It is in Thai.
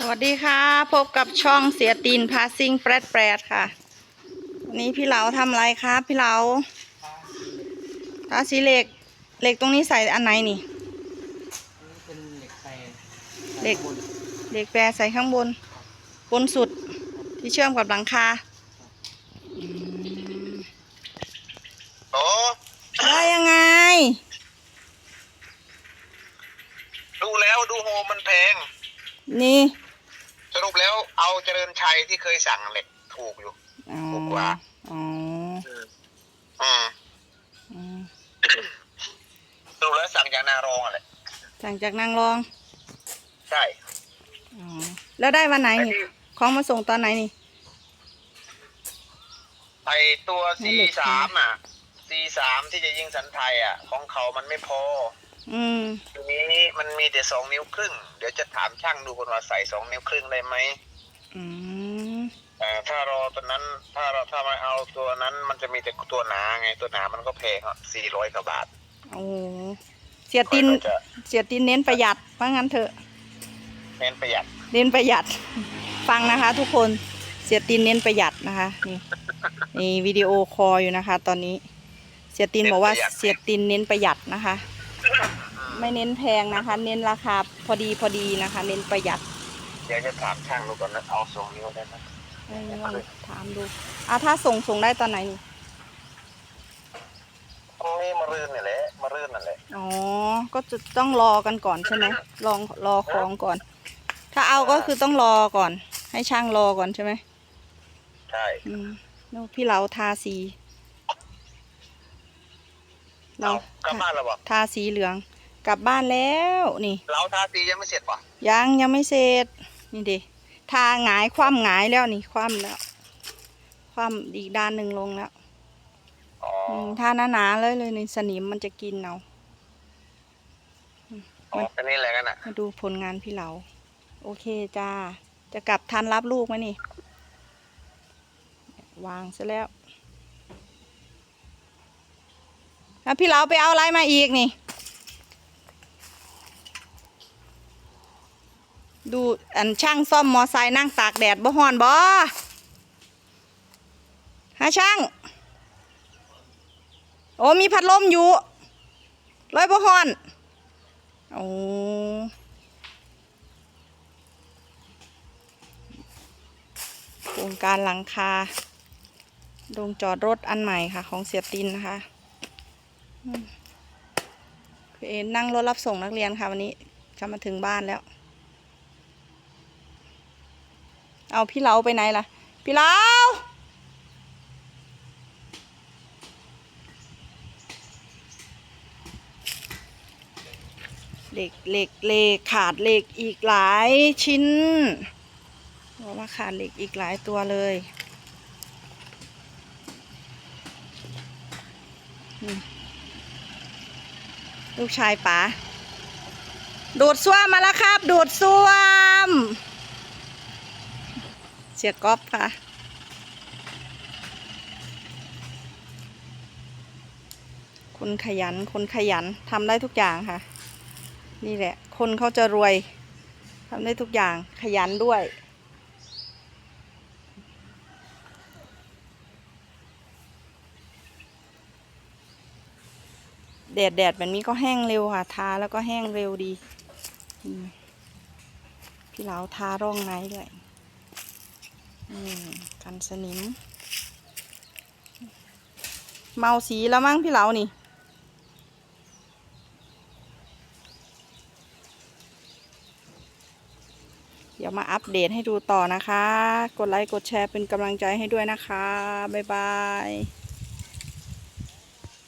สวัสดีค่ะ พบกับช่องเสียตีนพาซิ่งแปรดแปรดค่ะ วันนี้พี่เหลาทำอะไรครับพี่เหลาทาสีเหล็ก เหล็กตรงนี้ใส่อันไหนนี่นี่เป็นเหล็กแปรเหล็กบนเหล็กแปรใส่ข้างบน บนสุดที่เชื่อมกับหลังคาอืมโอ้ได้ยังไง ดูแล้วดูโฮมมันแพง นี่สรุป แล้วเอาเจริญชัยที่เคยสั่งเหล็กถูกอยู่ อ๋อถูกกว่า อ๋ออืมอืมสรุปแล้วสั่งจากนางรองอะไรสั่งจากนางรอง ใช่อ๋อ แล้วได้วันไหนไอ้นี่ที่ของมาส่งตอนไหนนี่ ไอตัวให้ C เหล็กสามอะ C สามที่จะยิงสันไทยอะ ของเขามันไม่พอ อืม ทีนี้ มันมีแต่สองนิ้วครึ่ง เดี๋ยวจะถามช่างดูคนว่าใส่สองนิ้วครึ่งได้ไหมอืมแต่ถ้ารอตัวนั้น ถ้าเราถ้ามาเอาตัวนั้น มันจะมีแต่ตัวหนาไงตัวหนามันก็แพงอะสี่ร้อยกว่าบาทโอ้โหเสียติน ก็จะเสียตินเน้นประหยัดว่างั้นเถอะ เน้นประหยัดเน้นประหยัด ฟังนะคะ ทุกคน เสียตินเน้นประหยัดนะคะ นี่นี่วิดีโอคอลอยู่นะคะ ตอนนี้ เสียตินบอกว่าเสียตินเน้นประหยัดนะคะ ไม่เน้นแพงนะคะ เน้นราคาพอดีพอดีนะคะ เน้นประหยัดเดี๋ยวจะถามช่างดูก่อนนะเอาสองนิ้วได้ไหมเออลองถามดูอะถ้าส่งส่งได้ตอนไหนนี่พรุ่งนี้มารื่นนี่แหละมารื่นนั่นแหละอ๋อ ก็จะต้องรอกันก่อนใช่ไหมลองรอของก่อน ถ้าเอาก็คือต้องรอก่อน ให้ช่างรอก่อนใช่ไหมใช่อืมนู่นพี่เราทาสีเราเอากลับบ้านแล้วบ่ทาสีเหลือง กลับบ้านแล้วนี่ เราทาสียังไม่เสร็จป่ะยังยังไม่เสร็จ นี่ดิทาหงายคว่ำหงายแล้วนี่คว่ำแล้วคว่ำอีกด้านหนึ่งลงแล้วอ๋ออืมทาหนาๆเลยเลยนี่สนิมมันจะกินเอา อ๋อแค่นี้แหละกันอะมาดูผลงานพี่เหลา โอเคจ้า จะกลับทันรับลูกไหมนี่ วางซะแล้วแล้วพี่เหลาไปเอาอะไรมาอีกนี่ ดูอันช่างซ่อมมอไซค์นั่งตากแดดบ่ฮ้อนบ่ฮะช่าง โอ้มีพัดลมอยู่ร้อยบ่ฮ้อนโอ้โครงการหลังคาโรงจอดรถอันใหม่ค่ะ ของเสียตินนะคะอืมพี่เอ็นนั่งรถรับส่งนักเรียนค่ะวันนี้จะมาถึงบ้านแล้ว เอาพี่เลาไปไหนล่ะ พี่เลาเหล็กเหล็กเหล็กขาดเหล็กอีกหลายชิ้นบอกว่าขาดเหล็กอีกหลายตัวเลยลูกชายป๋าดูดซ่วมมาแล้วครับ ดูดซ่วม เสียก๊อฟค่ะ คนขยัน คนขยันทำได้ทุกอย่างค่ะ นี่แหละ คนเขาจะรวยทำได้ทุกอย่างขยันด้วย แดดแดดแบบนี้ก็แห้งเร็วค่ะ ทาแล้วก็แห้งเร็วดี พี่เหลาทาร่องไนท์ด้วย กันสนิม เมาสีแล้วมั้งพี่เหลานี่เดี๋ยวมาอัปเดตให้ดูต่อนะคะ กดไลค์ กดแชร์เป็นกำลังใจให้ด้วยนะคะ บ๊ายบาย